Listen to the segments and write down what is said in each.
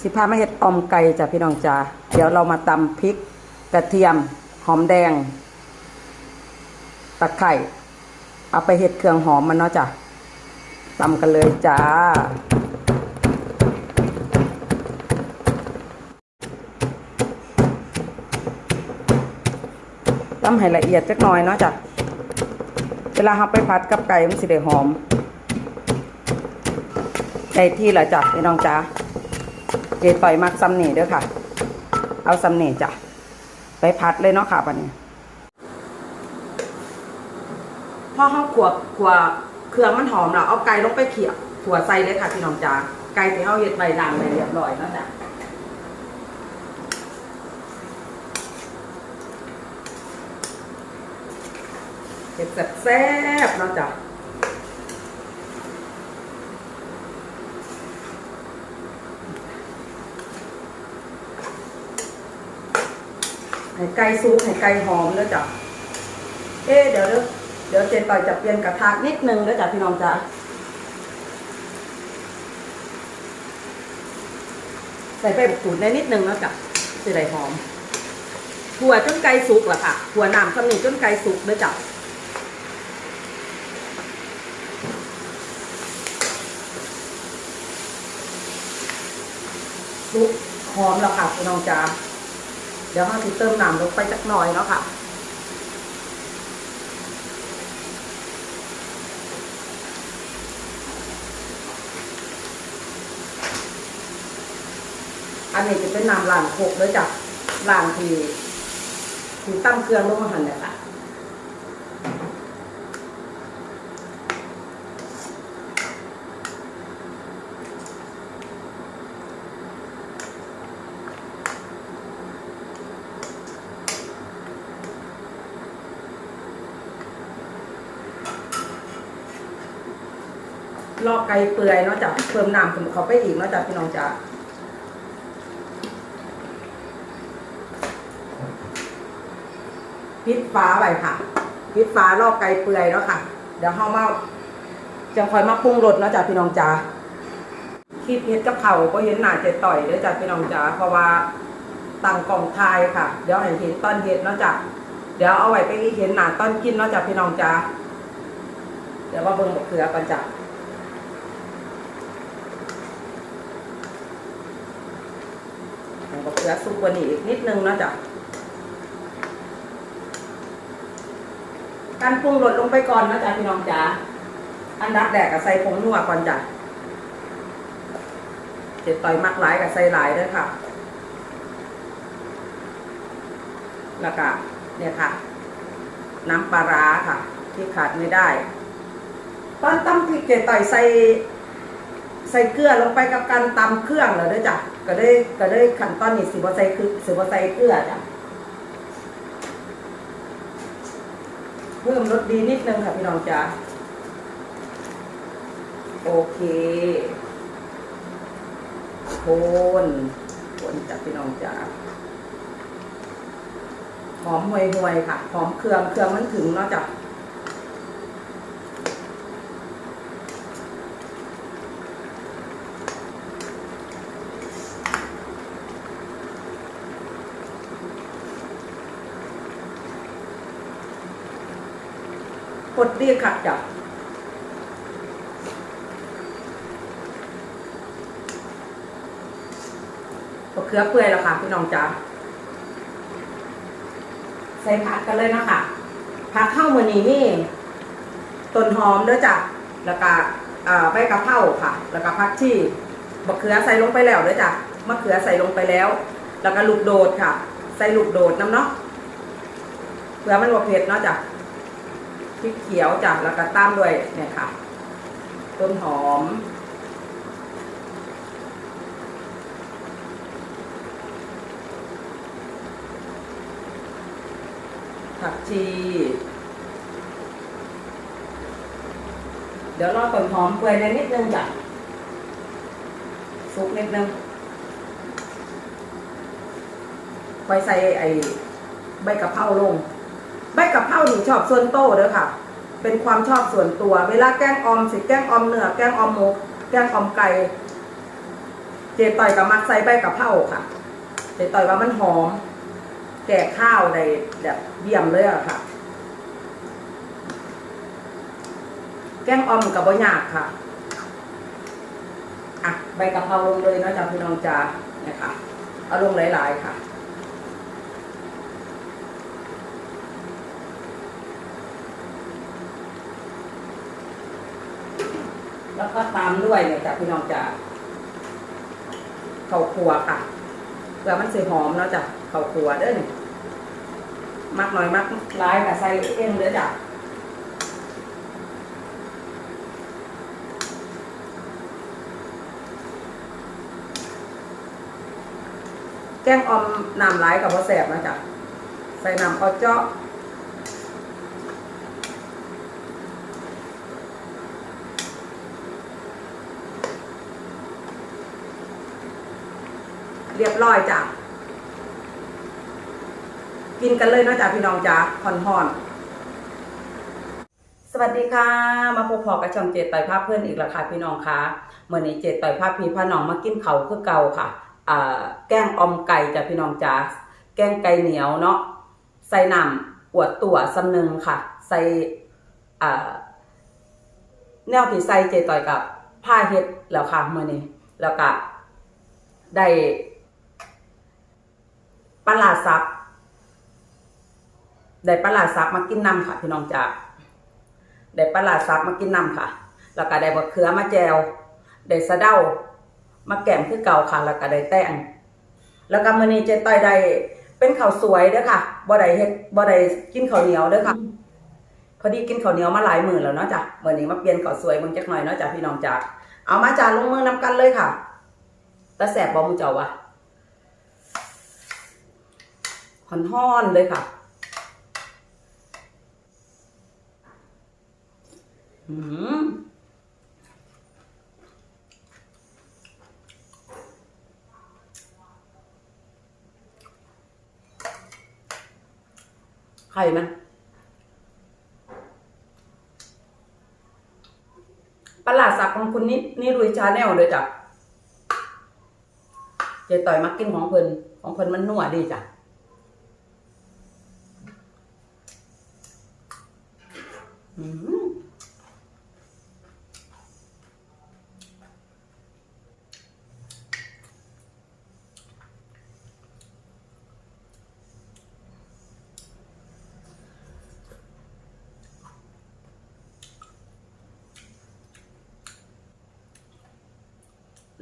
สิพามาเฮ็ดอมไก่จ้ะพี่น้องจ้าเดี๋ยวเรามาตำพริก กระเทียม หอมแดง ตะไคร่เอาไปเฮ็ดเครื่องหอมมันเนาะจ้ะตำกันเลยจ้า ตำให้ละเอียดจักหน่อยเนาะจ้ะ เวลาเราไปผัดกับไก่มันสิได้หอมได้ที่ละจ้ะพี่น้องจ้า จต่อยมักซ้ำนี่เด้อค่ะ เอาซ้ำนี่จ้ะ ไปผัดเลยเนาะค่ะวันนี้พอเขาขวบขวบเครื่องมันหอมแล้วเอาไก่ลงไปเขี่ยขัวใส่เลยค่ะพี่น้องจ้าไก่ที่เขาเฮ็ดใบด่างไปเรียบร้อยแล้วจ้ะเห็ดแซ่บๆเนาะจ้ะ ไก่ซุปไก่หอมเด้อจ้ะเอ๊เดี๋ยวเดี๋ยวเดี๋ยวเจนต่อยจะเปลี่ยนกระทะนิดนึงเด้อจ้ะพี่น้องจ้ะใส่ไปบุกตูดได้นิดนึงแล้วจ้ะจะได้หอมถั่วจนไก่สุกล่ะค่ะถั่วน้ำสำนีจนไก่สุกเด้อจ้ะซุปหอมแล้วค่ะพี่น้องจ๋า ดี๋ยวเราจะเติมน้ำลงไปสักหน่อยเนาะค่ะอันนี้จะเป็นน้ำล้างโคกเลยจ้ะล้างทีทีตั้มเครื่องลงมาหันเลยค่ะ ลอกไก่เปื่อยเนาะจ้ะเพิ่มน้ำเขาไปอีกเนาะจ้ะพี่น้องจ้ะพริกฟ้าไว้ค่ะพริกฟ้าลอกไก่เปื่อยเนาะค่ะ เดี๋ยวเฮามาจังคอยมาปรุงรสเนาะจ้ะพี่น้องจ้ะคลิปเฮ็ดกับเขาก็เห็นหน้าเจ็ต่อยเด้อจ้ะพี่น้องจ้ะเพราะว่าตั้งกล่องทายค่ะ เดี๋ยวให้เห็นตอนเฮ็ดเนาะจ้ะเดี๋ยวเอาไว้ไปเห็นหน้าตอนกินเนาะจ้ะพี่น้องจ้ะเดี๋ยวว่าเบิ่งบักเขือก่อนจ้ะ มันก็เก ลือซุปกว่านี้อีกนิดนึงนะจ้ะการปรุงรสลงไปก่อนนะจ๊ะพี่น้องจ๋าอันดับแรกก็ใส่ผงนัวก่อนจ้ะเจ็ดต่อยมักหลายกับใส่หลายด้วยค่ะ แล้วก็เนี่ยค่ะ น้ำปลาร้าค่ะ ที่ขาดไม่ได้ ตอนตำพริกเจ็ดต่อยใส่ใส่เกลือลงไปกับการตำเครื่องแล้วเด้วยจ้ะ ก็ได้ก็ได้ขั้นตอนนี้สิบ่ใส่คือสิบ่ใส่เกลือจ้ะเพิ่มรสดีนิดนึงค่ะพี่น้องจ้าโอเคคนคนจ้ะพี่น้องจ้าหอมห่วยห่วยๆค่ะหอมเครื่องเครื่องมันถึงเนาะจ้ะ กดเรียกขัดจับเครือเปื่อยแล้วค่ะพี่น้องจ๋าใส่ผักกันเลยนะคะผักข้าวมือนี้นี่ต้นหอมเด้อจ้ะแล้วก็ใบกะเพราค่ะ แล้วก็ผักชีบะเขือใส่ลงไปแล้วเด้อจ้ะมะเขือใส่ลงไปแล้ว แล้วก็ลูกโดดค่ะ ใส่ลูกโดดน้ำเนาะเผื่อมันบ่เผ็ดเนาะจ้ะ พริกเขียวจ้ะแล้วก็ตามด้วยเนี่ยค่ะ ต้นหอม ผักชี เดี๋ยวรอต้นหอมเปื่อยในนิดนึงจ้ะสุกนิดนึงไปใส่ไอ้ใบกะเพราลง ใบกะเพราหนูชอบส่วนโตเด้อค่ะ เป็นความชอบส่วนตัว เวลาแกงออมสิแกงออมเนื้อแกงออมหมูแกงออมไก่เจต่อยกับมักใส่ใบกะเพราค่ะ เจต่อยว่ามันหอม แก่ข้าวได้แบบเยี่ยมเลยอะค่ะ แกงออมกับบะหยากค่ะอะใบกะเพราลงเลยนะจ๊ะพี่น้องจ๋านี่ยค่ะเอาลงหลาย ๆ ค่ะ แล้วก็ตามด้วยเนี่ยจ้ะพี่น้องจ๋าข้าวคั่วค่ะเพื่อมันสีหอมเนาะจ้ะข้าวคั่วเด้อนี่มักหน่อยมักร้ายค่ะใส่เองเด้อจ้ะแกงออมน้ำร้ายกับพอแสบนะจ๊ะใส่น้ำเอาเจาะ เรียบร้อยจ้ะกินกันเลยนะจ้ะพี่น้องจ้ะฮอนฮอนๆสวัสดีค่ะ มาพบพอกับช่องเจตต่อยภาพเพื่อนอีกแล้วค่ะพี่น้องคะเมื่อนี้เจตต่อยภาพพี่พาน้องมากินเขาวคือเก่าค่ะแกงอมไก่จ้ะพี่น้องจ้ะแกงไก่เหนียวเนาะใส่น้ำอวดตัวสำนึงค่ะ ใส่แนวที่ใส่เจต่อยกับผ้าเฮ็ดแล้วค่ะเมื่อนี้แล้วก็ได้ ปลาซับได้ปลาซับมากินน้ำค่ะพี่น้องจ๋าได้ปลาซับมากินน้ำค่ะ แล้วก็ได้บะเขือมาแจวได้สะเดามาแกมคือเก่าค่ะ แล้วก็ได้แต้งแล้วก็มื้อนี้เจ๊ต้อยได้เป็นข้าวสวยเด้อค่ะบ่ได้เฮ็ดบ่ได้กินข้าวเหนียวเด้อค่ะ พอดีกินข้าวเหนียวมาหลายมื้อแล้วเนาะจ้ะมื้อนี้มาเปลี่ยนข้าวสวยเบิ่งจักหน่อยเนาะจ้ะพี่น้องจ๋าเอามาจ้าลงมือนำกันเลยค่ะตาแสบบ่มูเจ้าวะ ห่อนๆเลยค่ะอืมไข่มันประหลาดสักของคุณนี่นี่รุยชาแนลเลยจ้ะเจต่อยมักกินของเพิ่นของเพิ่นมันนัวดีจ้ะ อืม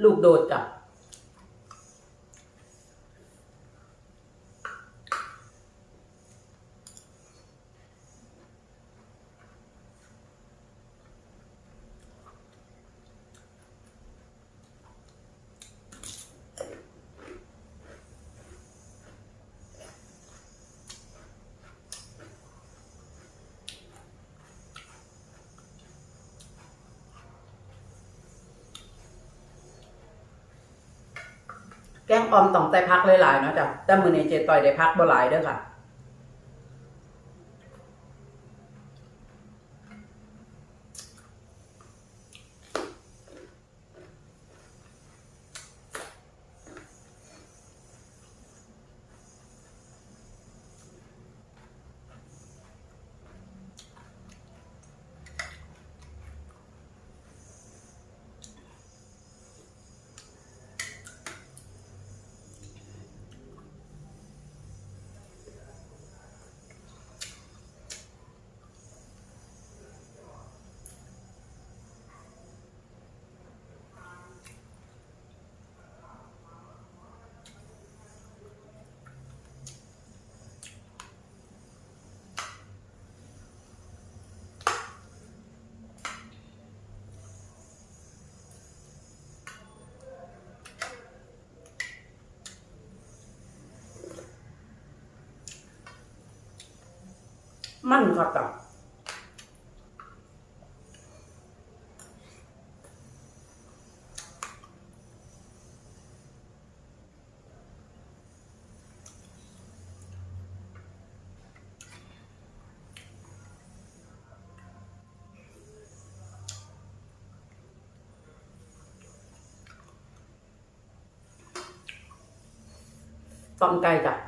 ลูกโดดกับ แกงออมต้องใส่พักหลายๆเนาะจ้ะแต่มื้อนี้เจต่อยได้พักบ่หลายเด้อค่ะ 많이 갔다. phong cay cả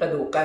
ต้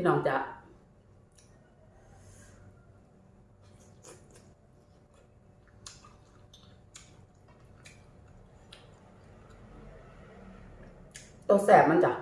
พี่น้องจะตัวแสบมันจ้ะ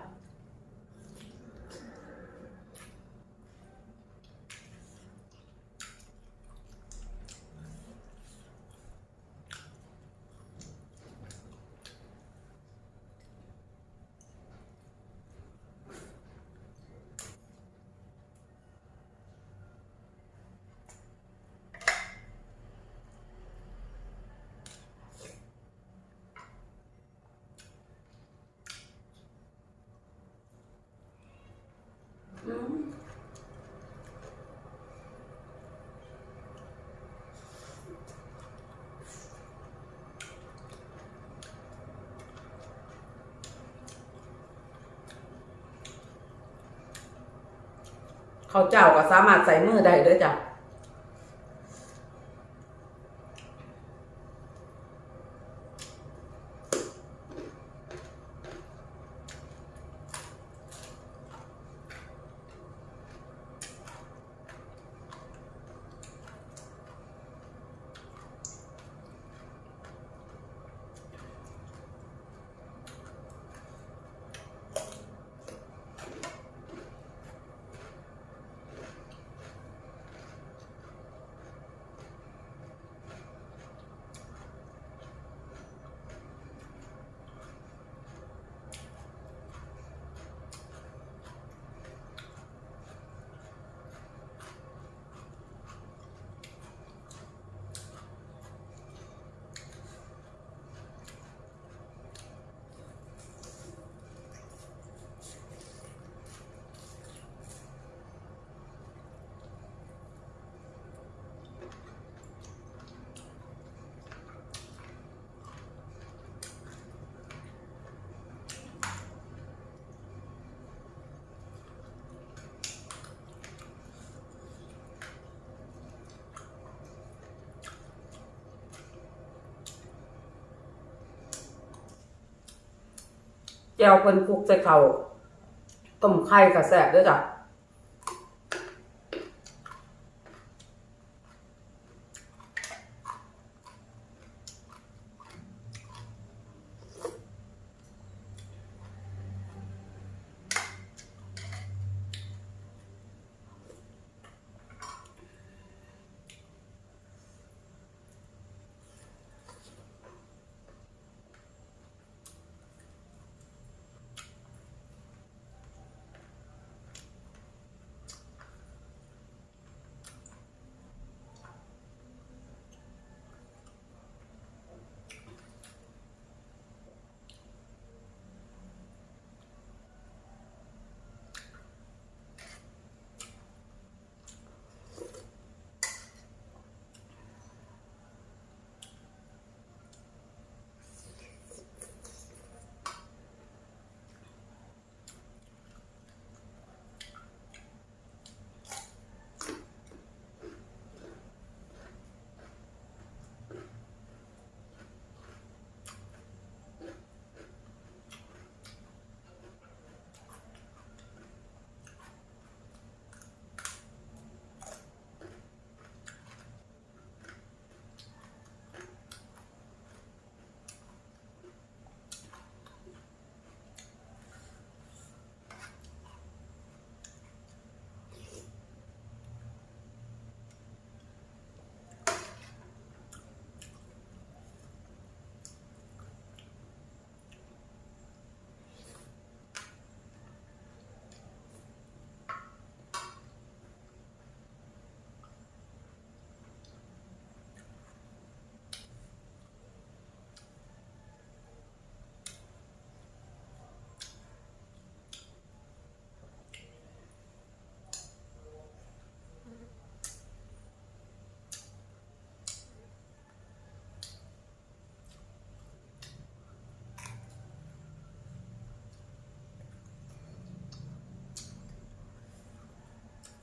เขาวเจ้าก็สามารถใส่มือได้ด้วยจ้ะ แจวเพิ่นคลุกใส่เขาวต้มไข่กระแสบด้วยจ้ะ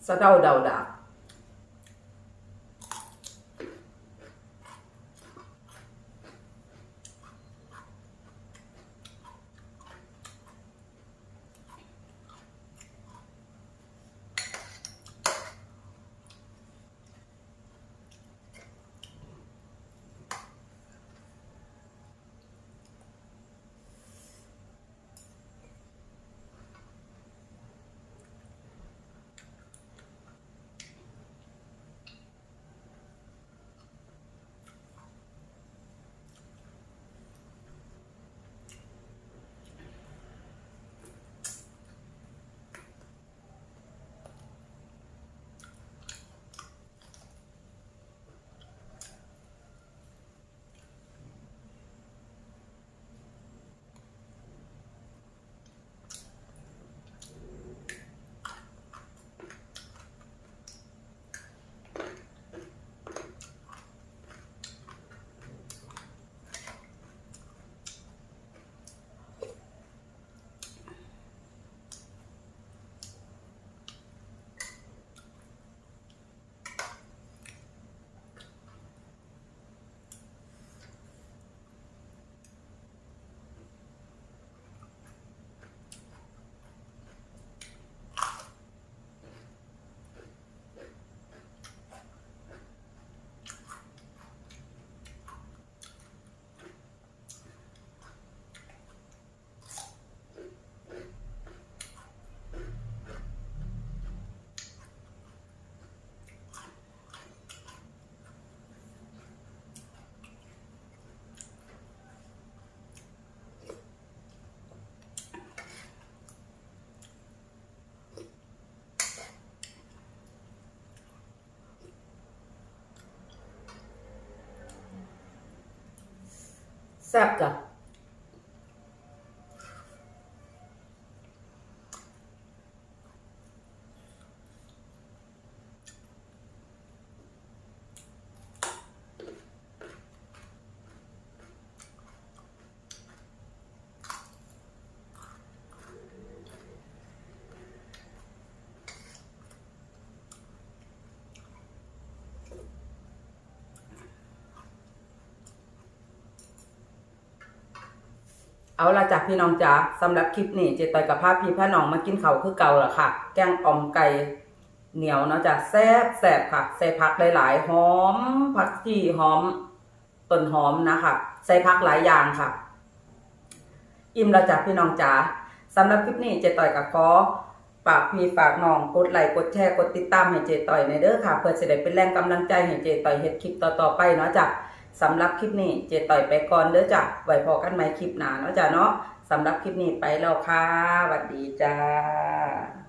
สะเดา เอาละจากพี่น้องจ๋าสำหรับคลิปนี้เจต่อยกับพาพพี่พาน้องมากินเขาคือเก่าละค่ะ แกงอ่อมไก่เหนียวเนาะจ้ะแซ่บแซ่บค่ะ ใส่ผักหลายๆหอม ผักชีหอมต้นหอมนะคะใส่ผักหลายอย่างค่ะ อิ่มล้วจากพี่น้องจ๋าสำหรับคลิปนี้เจต่อยกับขอฝากพี่ฝากน้องกดไลค์กดแชร์กดติดตามให้เจต่อยในเด้อค่ะ เพื่อจะได้เป็นแรงกำลังใจให้เจต่อยเฮ็ดคลิปต่อๆไปเนาะจ้ะ สำหรับคลิปนี้เจต่อยไปก่อนเด้อจ้ะไว้พอกันไหมคลิปหนาเนาะจ้ะเนาะสำหรับคลิปนี้ไปแล้วค่ะสวัสดีจ้า